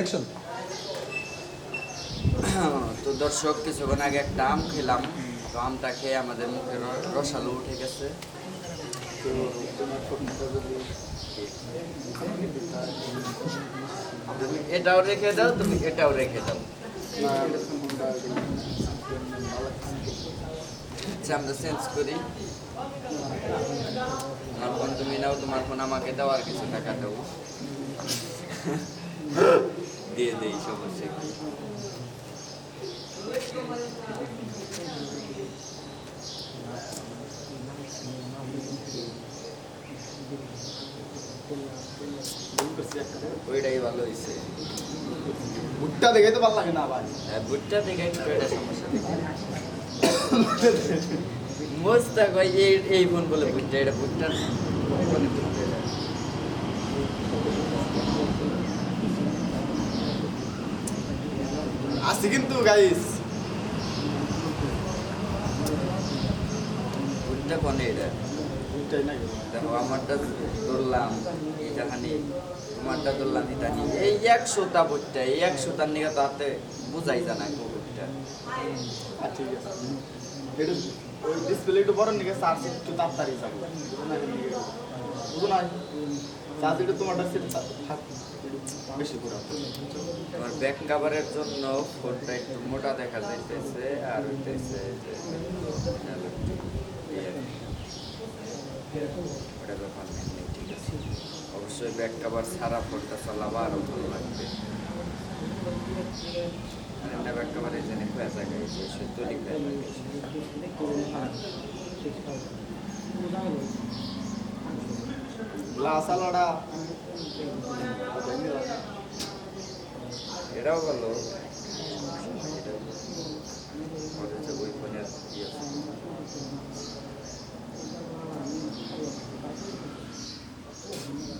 Action তো দর্শক, কিছুক্ষণ আগে একটা আম খেলাম। তো আমটা খেয়ে আমাদের মুখে রসালো উঠে গেছে। তো তোমার তুমি এটাও রেখে দাও, তুমি এটাও রেখে দাও। আচ্ছা আমরা চেঞ্জ করি। আমার ফোন তুমি নাও, তোমার ফোন আমাকে দাও, আর কিছু টাকা দাও। দিয়ে দেই সমস্যা কি? ওইটাই ভালো হয়েছে ভুট্টা দেখে তো ভালো লাগে না আবার। হ্যাঁ বুটটা থেকে একটু এটা সমস্যা দেখি মোস্তা কই এই ফোন বলে ভুট্টা এটা বুটটা আসি কিন্তু গাইস বুটটা কোনে এটা? ভুট্টাই না দেখো আমারটা ধরলাম এই তোমারটা ধরলাম ইতানি এই একশোটা বুটটা এই একশোটার নিয়ে তো হাতে বুঝাই জানা বুটটা আর ঠিক আছে। এটা ওই ডিসপ্লে একটু বড় নিকে চার্জ একটু তাড়াতাড়ি যাবে। বুঝো না চার্জ একটু তোমারটা সেট থাক। বেশি করে তোমার ব্যাক কাভারের জন্য ফোনটা একটু মোটা দেখা যাইতেছে আর হইতেছে ব্যাপার নেই, ঠিক আছে। অবশ্যই ব্যাক কাভার ছাড়া ফোনটা চালাবা আরও ভালো লাগবে। আর এমনি এই জন্য খোয়া থাকে গ্লাস আলাদা এটাও ভালো এটাও ভালো। ওর হচ্ছে ওই ফোনের ইয়ে আছে।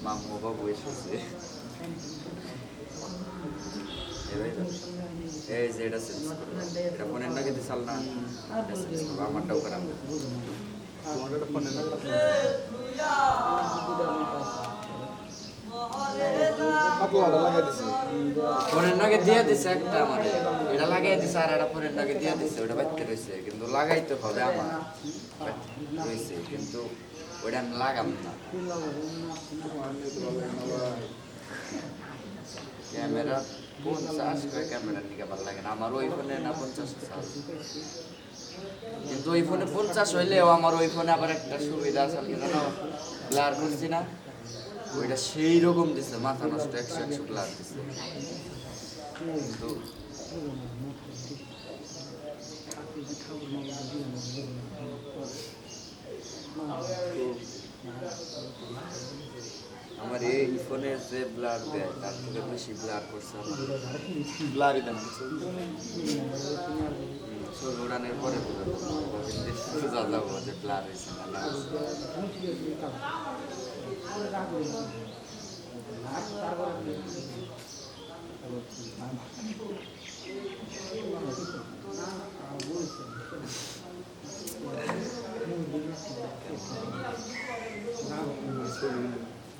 মামু বাবু এসেছে। এবারে তো। এই যে এটা করো এটা ফোনের নাকি না করো আমারটাও খারাপ। তোমার একটা ফোনের নাকি দিয়ে দিছে একটা আমাদের এটা লাগাই আর একটা ফোনের নাকি দিয়ে দিছে। ওটা বাচ্চা রয়েছে কিন্তু লাগাইতে হবে আমার। লাগাম না। ক্যামেরা পঞ্চাশ করে ক্যামেরার দিকে ভালো লাগে না। আমার ওই ফোনে না পঞ্চাশ কিন্তু ওই ফোনে পঞ্চাশ হইলেও আমার ওই ফোনে আবার একটা সুবিধা আছে আমি জানো? ব্লার করছি না? ওইটা সেই রকম দিছে মাথা নষ্ট একশো একশো ব্লার দিছে। কিন্তু আমার এই ফোনে যে ব্লার দেয় তার থেকে বেশি ব্লার করছে আমার। ব্লারি দেন। ছবি উড়ানোর পরে বোঝা যাব যে ব্লার হয়েছে না না হয়েছে।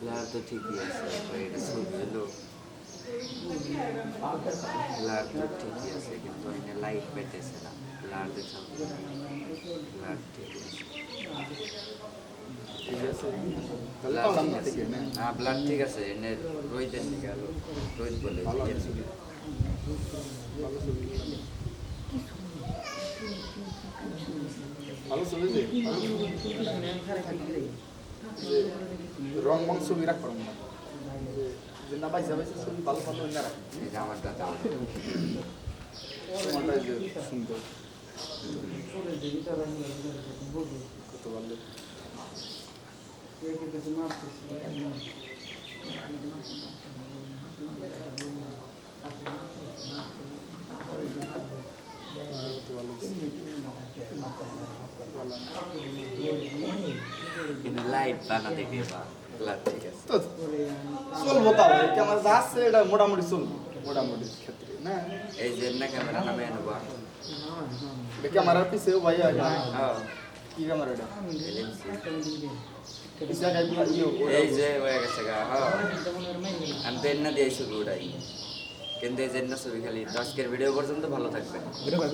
ব্লার তো ঠিকই আছে এটা ছবি হলো ব্লার তো ঠিকই আছে কিন্তু এখানে লাইট পেতেছে না ঠিক আছে ঠিক ঠিক আছে হ্যাঁ এনে রোহিতের দিকে আলো রোহিত বলে ভালো রং মং ছবি রাখ পারব না যে- না পাইছে পাইছে ছবি ভালো ভালো না রাখ আমার দাদা সুন্দর লাইট বানা দেখে বা ঠিক আছে। চলবো এই ক্যামেরা যা এটা মোটামুটি চলবো। মোটামুটি ক্ষেত্রে না এই যে না ক্যামেরা নামে আনবা এটা পিছেও ভাই কি ক্যামেরা এটা পিছে এই যে হয়ে হ্যাঁ। আমি তো দিয়েছি ওটাই কিন্তু এই জন্য ছবি খালি, আজকের ভিডিও পর্যন্ত ভালো ভাই